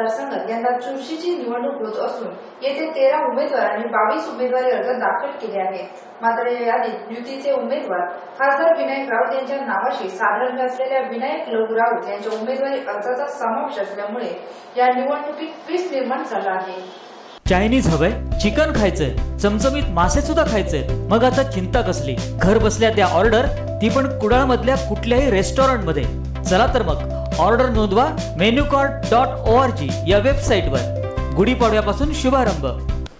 मतदारसंघात यंदा चुरशीची निवडणूक होत असून येथे तेरा उमेदवारांनी बावीस उमेदवारी अर्ज दाखल केले आहेत. मात्र या यादीत युतीचे उमेदवार खासदार विनायक राऊत यांच्या नावाशी साधारण असलेल्या विनायक लघु राऊत यांच्या उमेदवारी अर्जाचा समावेश असल्यामुळे या निवडणुकीत ट्विस्ट निर्माण झाला आहे. चायनीज हवंय चिकन खायचंय चमचमीत मासे सुद्धा खायचंय मग आता चिंता कसली? घर बसल्या त्या ऑर्डर ती पण कुडाळ मधल्या कुठल्याही रेस्टॉरंटमध्ये चला तर मग. ऑर्डर नोंदवा menu card dot O R G या वेबसाईटवर. गुढीपाडव्यापासून शुभारंभ.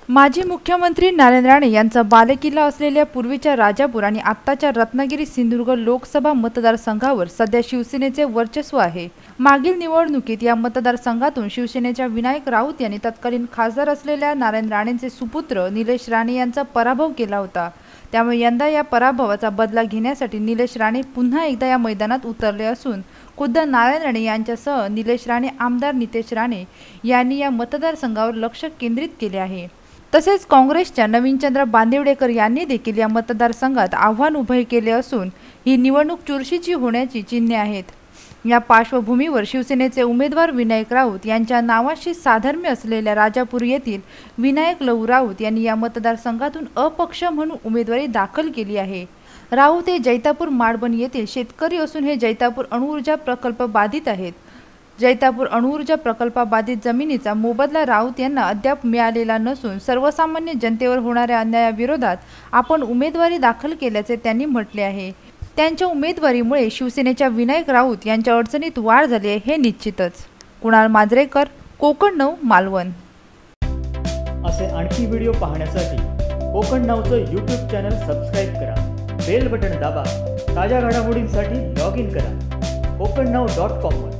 माजी मुख्यमंत्री नारायण राणे यांचा बालेकिल्ला असलेल्या पूर्वीच्या राजापूर आणि आत्ताच्या रत्नागिरी सिंधुदुर्ग लोकसभा मतदारसंघावर सध्या शिवसेनेचे वर्चस्व आहे. मागील निवडणुकीत या मतदारसंघातून शिवसेनेच्या विनायक राऊत यांनी तत्कालीन खासदार असलेल्या नारायण राणेंचे सुपुत्र निलेश राणे यांचा पराभव केला होता. त्यामुळे यंदा या पराभवाचा बदला घेण्यासाठी निलेश राणे पुन्हा एकदा या मैदानात उतरले असून खुद्द नारायण राणे यांच्यासह निलेश राणे आमदार नितेश राणे यांनी या मतदारसंघावर लक्ष केंद्रित केले आहे. तसेच काँग्रेसच्या नवीनचंद्र बांदिवडेकर यांनी देखील या मतदारसंघात आव्हान उभे केले असून ही निवडणूक चुरशीची होण्याची चिन्हे आहेत. या पार्श्वभूमीवर शिवसेनेचे उमेदवार विनायक राऊत यांच्या नावाशी साधर्म्य असलेल्या राजापूर येथील विनायक लहू राऊत यांनी या मतदारसंघातून अपक्ष म्हणून उमेदवारी दाखल केली आहे. राऊत हे जैतापूर माडबन येथील शेतकरी असून हे जैतापूर अणुऊर्जा प्रकल्प बाधित आहेत. जैतापूर अणुऊर्जा प्रकल्पाबाधित जमिनीचा मोबदला राऊत यांना अद्याप मिळालेला नसून सर्वसामान्य जनतेवर होणाऱ्या अन्यायाविरोधात आपण उमेदवारी दाखल केल्याचे त्यांनी म्हटले आहे. त्यांच्या उमेदवारीमुळे शिवसेनेच्या विनायक राऊत यांच्या अडचणीत वाढ झाली आहे हे निश्चितच. कुणाल मांजरेकर कोकण नऊ मालवण. असे आणखी व्हिडिओ पाहण्यासाठी कोकण नऊचं यूट्यूब चॅनल सबस्क्राईब करा. बेल बटन दाबा. ताज्या घडामोडींसाठी लॉग इन करा. कोकण नऊ डॉट कॉमवर